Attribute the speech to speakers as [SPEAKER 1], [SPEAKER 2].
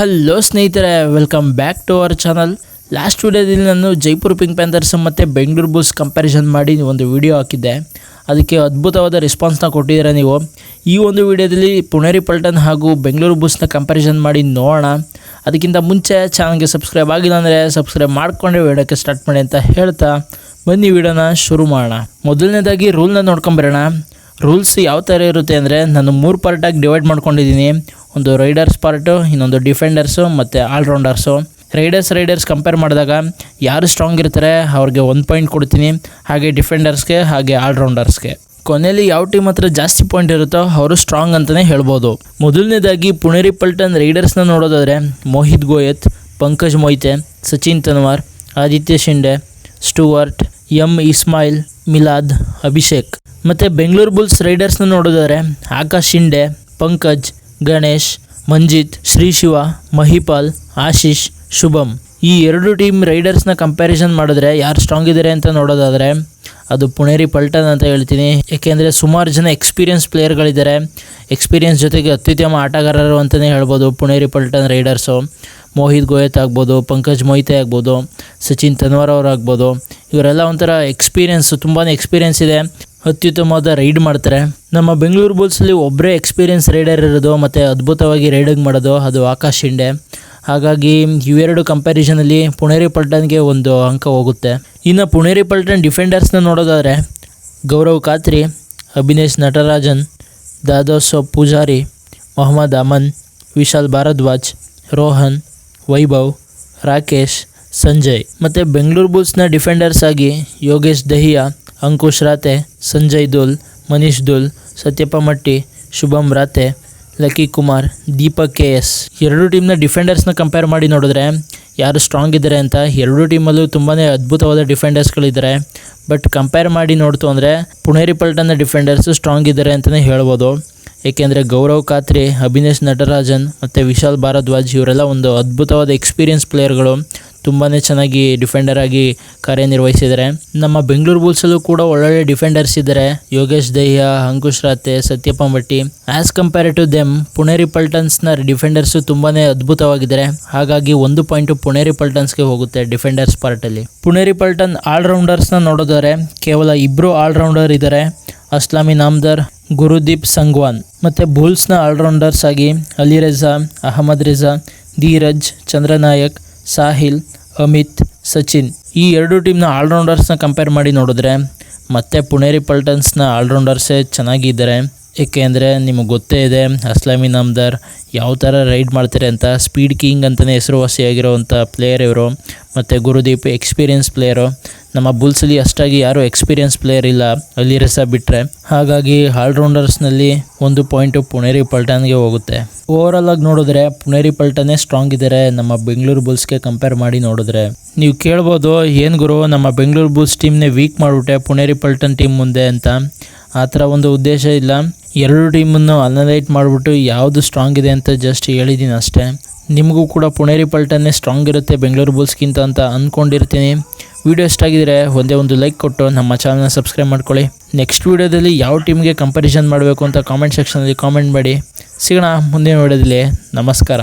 [SPEAKER 1] Hello ಸ್ನೇಹಿತರೆ. Welcome back to our channel last ವಿಡಿಯೋದಲ್ಲಿ ನಾನು ಜೈಪುರ್ ಪಿಂಕ್ ಪ್ಯಾಂಥರ್ಸ್ ಮತ್ತು ಬೆಂಗಳೂರು ಬುಲ್ಸ್ ಕಂಪ್ಯಾರಿಸನ್ ಮಾಡಿ ಒಂದು ವಿಡಿಯೋ ಹಾಕಿದ್ದೆ. ಅದಕ್ಕೆ ಅದ್ಭುತವಾದ ರೆಸ್ಪಾನ್ಸ್ನ ಕೊಟ್ಟಿದ್ದೀರಾ ನೀವು? ಈ ಒಂದು ವಿಡಿಯೋದಲ್ಲಿ ಪುಣೇರಿ ಪಲ್ಟನ್ ಹಾಗೂ ಬೆಂಗಳೂರು ಬುಲ್ಸ್ನ ಕಂಪ್ಯಾರಿಸನ್ ಮಾಡಿ ನೋಡೋಣ. ಅದಕ್ಕಿಂತ ಮುಂಚೆ ಚಾನಲ್ಗೆ ಸಬ್ಸ್ಕ್ರೈಬ್ ಆಗಿಲ್ಲ ಅಂದರೆ ಸಬ್ಸ್ಕ್ರೈಬ್ ಮಾಡಿಕೊಂಡ್ರೆ ವಿಡಿಯೋಕ್ಕೆ ಸ್ಟಾರ್ಟ್ ಮಾಡಿ ಅಂತ ಹೇಳ್ತಾ. ಬನ್ನಿ ವಿಡಿಯೋನ ಶುರು ಮಾಡೋಣ. ಮೊದಲನೇದಾಗಿ ರೂಲ್ನ ನೋಡ್ಕೊಂಬರೋಣ ರೂಲ್ಸ್ ಯಾವ ಥರ ಇರುತ್ತೆ ಅಂದರೆ ನಾನು ಮೂರು ಪಾರ್ಟಾಗಿ ಡಿವೈಡ್ ಮಾಡ್ಕೊಂಡಿದ್ದೀನಿ. ಒಂದು ರೈಡರ್ಸ್ ಪಾರ್ಟು ಇನ್ನೊಂದು ಡಿಫೆಂಡರ್ಸು ಮತ್ತು ಆಲ್ರೌಂಡರ್ಸು ರೈಡರ್ಸ್ ರೈಡರ್ಸ್ ಕಂಪೇರ್ ಮಾಡಿದಾಗ ಯಾರು ಸ್ಟ್ರಾಂಗ್ ಇರ್ತಾರೆ ಅವ್ರಿಗೆ ಒಂದು ಪಾಯಿಂಟ್ ಕೊಡ್ತೀನಿ. ಹಾಗೆ ಡಿಫೆಂಡರ್ಸ್ಗೆ ಹಾಗೆ ಆಲ್ರೌಂಡರ್ಸ್ಗೆ ಕೊನೆಯಲ್ಲಿ ಯಾವ ಟೀಮ್ ಹತ್ರ ಜಾಸ್ತಿ ಪಾಯಿಂಟ್ ಇರುತ್ತೋ ಅವರು ಸ್ಟ್ರಾಂಗ್ ಅಂತಲೇ ಹೇಳ್ಬೋದು. ಮೊದಲನೇದಾಗಿ ಪುಣೇರಿ, ಪಲ್ಟನ್ ರೈಡರ್ಸ್ನ ನೋಡೋದಾದರೆ Mohit Goyat, Pankaj Mohite, Sachin Tanwar, Aditya Shinde, Stuart, M Ismail, Milad, Abhishek. ಮತ್ತು ಬೆಂಗಳೂರು ಬುಲ್ಸ್ ರೈಡರ್ಸ್ನ ನೋಡೋದಾದರೆ ಆಕಾಶ್ ಶಿಂಡೆ, ಪಂಕಜ್, ಗಣೇಶ್, ಮಂಜಿತ್, ಶ್ರೀಶಿವ, ಮಹಿಪಾಲ್, ಆಶೀಶ್ ಶುಭಮ್ ಈ ಎರಡು ಟೀಮ್ ರೈಡರ್ಸ್ನ ಕಂಪ್ಯಾರಿಸನ್ ಮಾಡಿದ್ರೆ ಯಾರು ಸ್ಟ್ರಾಂಗ್ ಇದ್ದಾರೆ ಅಂತ ನೋಡೋದಾದರೆ ಅದು ಪುಣೇರಿ ಪಲ್ಟನ್ ಅಂತ ಹೇಳ್ತೀನಿ. ಏಕೆಂದರೆ ಸುಮಾರು ಜನ ಎಕ್ಸ್ಪೀರಿಯನ್ಸ್ ಪ್ಲೇಯರ್ಗಳಿದ್ದಾರೆ ಎಕ್ಸ್ಪೀರಿಯನ್ಸ್ ಜೊತೆಗೆ ಅತ್ಯುತ್ತಮ ಆಟಗಾರರು ಅಂತಲೇ ಹೇಳ್ಬೋದು ಪುಣೇರಿ ಪಲ್ಟನ್ ರೈಡರ್ಸು. ಮೋಹಿತ್ ಗೋಯತ್ ಆಗ್ಬೋದು, ಪಂಕಜ್ ಮೊಯ್ತೆ ಆಗ್ಬೋದು, ಸಚಿನ್ ತನ್ವಾರ್ ಅವ್ರು ಆಗ್ಬೋದು. ಇವರೆಲ್ಲ ಒಂಥರ ಎಕ್ಸ್ಪೀರಿಯನ್ಸ್ ತುಂಬಾ ಎಕ್ಸ್ಪೀರಿಯನ್ಸ್ ಇದೆ. ಅತ್ಯುತ್ತಮವಾದ ರೈಡ್ ಮಾಡ್ತಾರೆ. ನಮ್ಮ ಬೆಂಗಳೂರು ಬುಲ್ಸಲ್ಲಿ ಒಬ್ಬರೇ ಎಕ್ಸ್ಪೀರಿಯನ್ಸ್ ರೈಡರ್ ಇರೋದು ಮತ್ತು ಅದ್ಭುತವಾಗಿ ರೈಡಿಂಗ್ ಮಾಡೋದು ಅದು ಆಕಾಶ್ ಶಿಂಡೆ ಹಾಗಾಗಿ ಇವೆರಡು ಕಂಪ್ಯಾರಿಸನಲ್ಲಿ ಪುಣೇರಿ ಪಲ್ಟನ್ಗೆ ಒಂದು ಅಂಕ ಹೋಗುತ್ತೆ. ಇನ್ನು ಪುಣೇರಿ ಪಲ್ಟನ್ ಡಿಫೆಂಡರ್ಸ್ನ ನೋಡೋದಾದರೆ ಗೌರವ್ ಖಾತ್ರಿ, ಅಭಿನೇಶ್ ನಟರಾಜನ್, ದಾದೋಸ್ ಪೂಜಾರಿ, ಮೊಹಮ್ಮದ್ ಅಮನ್, ವಿಶಾಲ್ ಭಾರದ್ವಾಜ್, ರೋಹನ್, ವೈಭವ್, ರಾಕೇಶ್, ಸಂಜಯ್. ಮತ್ತು ಬೆಂಗಳೂರು ಬುಲ್ಸ್ನ ಡಿಫೆಂಡರ್ಸ್ ಆಗಿ ಯೋಗೇಶ್ ದಹಿಯಾ ಅಂಕುಶ್ ರಾತೆ, ಸಂಜಯ್ ದುಲ್, ಮನೀಶ್ ದುಲ್, ಸತ್ಯಪ್ಪ ಮಟ್ಟಿ, ಶುಭಂ ರಾತೆ, ಲಕ್ಕಿ ಕುಮಾರ್, ದೀಪಕ್ ಕೆ ಎಸ್. ಎರಡು ಟೀಮ್ನ ಡಿಫೆಂಡರ್ಸ್ನ ಕಂಪೇರ್ ಮಾಡಿ ನೋಡಿದ್ರೆ ಯಾರು ಸ್ಟ್ರಾಂಗ್ ಇದ್ದಾರೆ ಅಂತ ಎರಡು ಟೀಮಲ್ಲೂ ತುಂಬಾ ಅದ್ಭುತವಾದ ಡಿಫೆಂಡರ್ಸ್ಗಳಿದ್ದಾರೆ. ಬಟ್ ಕಂಪೇರ್ ಮಾಡಿ ನೋಡ್ತು ಅಂದರೆ ಪುಣೇರಿ ಪಲ್ಟನ್ನ ಡಿಫೆಂಡರ್ಸ್ ಸ್ಟ್ರಾಂಗ್ ಇದ್ದಾರೆ ಅಂತಲೇ ಹೇಳ್ಬೋದು. ಏಕೆಂದರೆ ಗೌರವ್ ಖಾತ್ರಿ, ಅಭಿನೇಶ್ ನಟರಾಜನ್ ಮತ್ತು ವಿಶಾಲ್ ಭಾರದ್ವಾಜ್ ಇವರೆಲ್ಲ ಒಂದು ಅದ್ಭುತವಾದ ಎಕ್ಸ್ಪೀರಿಯನ್ಸ್ ಪ್ಲೇಯರ್ಗಳು. ತುಂಬಾ ಚೆನ್ನಾಗಿ ಡಿಫೆಂಡರ್ ಆಗಿ ಕಾರ್ಯನಿರ್ವಹಿಸಿದ್ದಾರೆ. ನಮ್ಮ ಬೆಂಗಳೂರು ಬುಲ್ಸಲ್ಲೂ ಕೂಡ ಒಳ್ಳೊಳ್ಳೆ ಡಿಫೆಂಡರ್ಸ್ ಇದ್ದಾರೆ. Yogesh ದಹ್ಯ, Ankush Rathee Satyappa Matti as compare to them Puneri ಪಲ್ಟನ್ಸ್ನ defenders ತುಂಬಾ ಅದ್ಭುತವಾಗಿದ್ದಾರೆ. ಹಾಗಾಗಿ ಒಂದು ಪಾಯಿಂಟು ಪುಣೇರಿ ಪಲ್ಟನ್ಸ್ಗೆ ಹೋಗುತ್ತೆ ಡಿಫೆಂಡರ್ಸ್ ಪಾರ್ಟಲ್ಲಿ ಪುಣೇರಿ ಪಲ್ಟನ್ ಆಲ್ರೌಂಡರ್ಸ್ನ ನೋಡೋದಾದ್ರೆ ಕೇವಲ ಇಬ್ಬರು ಆಲ್ರೌಂಡರ್ ಇದ್ದಾರೆ. ಅಸ್ಲಾಮಿ ನಾಮ್ದರ್, ಗುರುದೀಪ್ ಸಂಗ್ವಾನ್. ಮತ್ತು ಬುಲ್ಸ್ನ ಆಲ್ರೌಂಡರ್ಸ್ ಆಗಿ ಅಲಿ ರೆಜಾ, ಅಹಮದ್ ರೆಜಾ, ಧೀರಜ್, ಚಂದ್ರನಾಯಕ್ ಸಾಹಿಲ್, ಅಮಿತ್, ಸಚಿನ್ ಈ ಎರಡು ಟೀಮ್ನ ಆಲ್ರೌಂಡರ್ಸ್ನ ಕಂಪೇರ್ ಮಾಡಿ ನೋಡಿದ್ರೆ ಮತ್ತೆ ಪುಣೇರಿ ಪಲ್ಟನ್ಸ್ನ ಆಲ್ರೌಂಡರ್ಸೇ ಚೆನ್ನಾಗಿದ್ದಾರೆ. ಏಕೆಂದರೆ ನಿಮಗೆ ಗೊತ್ತೇ ಇದೆ, ಅಸ್ಲಾಮಿ ನಮ್ದರ್ ಯಾವ ಥರ ರೈಡ್ ಮಾಡ್ತಾರೆ ಅಂತ ಸ್ಪೀಡ್ ಕಿಂಗ್ ಅಂತಲೇ ಹೆಸರುವಾಸಿಯಾಗಿರೋವಂಥ ಪ್ಲೇಯರ್ ಇವರು, ಮತ್ತು ಗುರುದೀಪ್ ಎಕ್ಸ್ಪೀರಿಯನ್ಸ್ ಪ್ಲೇಯರು ನಮ್ಮ ಬುಲ್ಸಲ್ಲಿ ಅಷ್ಟಾಗಿ ಯಾರೂ ಎಕ್ಸ್ಪೀರಿಯನ್ಸ್ ಪ್ಲೇಯರ್ ಇಲ್ಲ ಅಲ್ಲಿ ರಸ ಬಿಟ್ಟರೆ ಹಾಗಾಗಿ ಆಲ್ರೌಂಡರ್ಸ್ನಲ್ಲಿ ಒಂದು ಪಾಯಿಂಟು ಪುಣೇರಿ ಪಲ್ಟನ್ಗೆ ಹೋಗುತ್ತೆ. ಓವರಾಲ್ ಆಗಿ ನೋಡಿದ್ರೆ ಪುಣೇರಿ ಪಲ್ಟನೇ ಸ್ಟ್ರಾಂಗ್ ಇದ್ದಾರೆ ನಮ್ಮ ಬೆಂಗಳೂರು ಬುಲ್ಸ್ಗೆ ಕಂಪೇರ್ ಮಾಡಿ ನೋಡಿದ್ರೆ. ನೀವು ಕೇಳ್ಬೋದು, ಏನು ಗುರು, ನಮ್ಮ ಬೆಂಗಳೂರು ಬುಲ್ಸ್ ಟೀಮ್ನೇ ವೀಕ್ ಮಾಡಿಬಿಟ್ಟೆ, ಪುಣೇರಿ ಪಲ್ಟನ್ ಟೀಮ್ ಮುಂದೆ ಅಂತ. ಆ ಥರ ಒಂದು ಉದ್ದೇಶ ಇಲ್ಲ. ಎರಡು ಟೀಮನ್ನು ಅನಲೈಟ್ ಮಾಡಿಬಿಟ್ಟು ಯಾವುದು ಸ್ಟ್ರಾಂಗ್ ಇದೆ ಅಂತ ಜಸ್ಟ್ ಹೇಳಿದ್ದೀನಿ ಅಷ್ಟೇ. ನಿಮಗೂ ಕೂಡ ಪುಣೇರಿ ಪಲ್ಟನ್ನೇ ಸ್ಟ್ರಾಂಗ್ ಇರುತ್ತೆ ಬೆಂಗಳೂರು ಬುಲ್ಸ್ಗಿಂತ ಅಂತ ಅಂದ್ಕೊಂಡಿರ್ತೀನಿ ವಿಡಿಯೋ ಇಷ್ಟ ಆಗಿದ್ರೆ ಒಂದೇ ಒಂದು ಲೈಕ್ ಕೊಟ್ಟು ನಮ್ಮ ಚಾನಲ್ನ ಸಬ್ಸ್ಕ್ರೈಬ್ ಮಾಡ್ಕೊಳ್ಳಿ. ನೆಕ್ಸ್ಟ್ ವಿಡಿಯೋದಲ್ಲಿ ಯಾವ ಟೀಮ್ಗೆ ಕಂಪ್ಯಾರಿಸನ್ ಮಾಡಬೇಕು ಅಂತ ಕಾಮೆಂಟ್ ಸೆಕ್ಷನಲ್ಲಿ ಕಾಮೆಂಟ್ ಮಾಡಿ. ಸಿಗೋಣ ಮುಂದಿನ ವಿಡಿಯೋದಲ್ಲಿ. ನಮಸ್ಕಾರ.